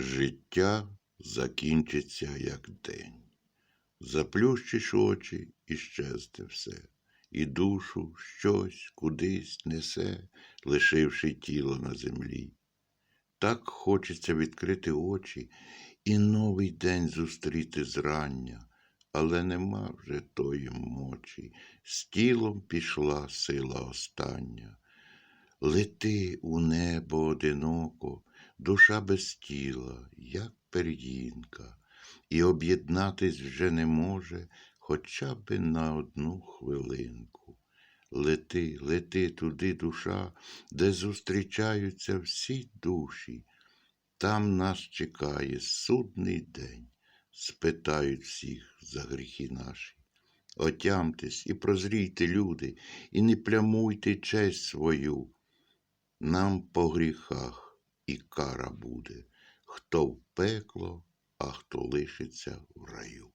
Життя закінчиться як день. Заплющиш очі і щезне все, і душу щось кудись несе, лишивши тіло на землі. Так хочеться відкрити очі і новий день зустріти зрання, але нема вже тої мочі, з тілом пішла сила остання. Лети у небо одиноко, душа без тіла, як пер'їнка, і об'єднатись вже не може хоча би на одну хвилинку. Лети, лети туди, душа, де зустрічаються всі душі. Там нас чекає судний день, спитають всіх за гріхи наші. Отямтесь і прозрійте, люди, і не плямуйте честь свою. Нам по гріхах і кара буде, хто в пекло, а хто лишиться в раю.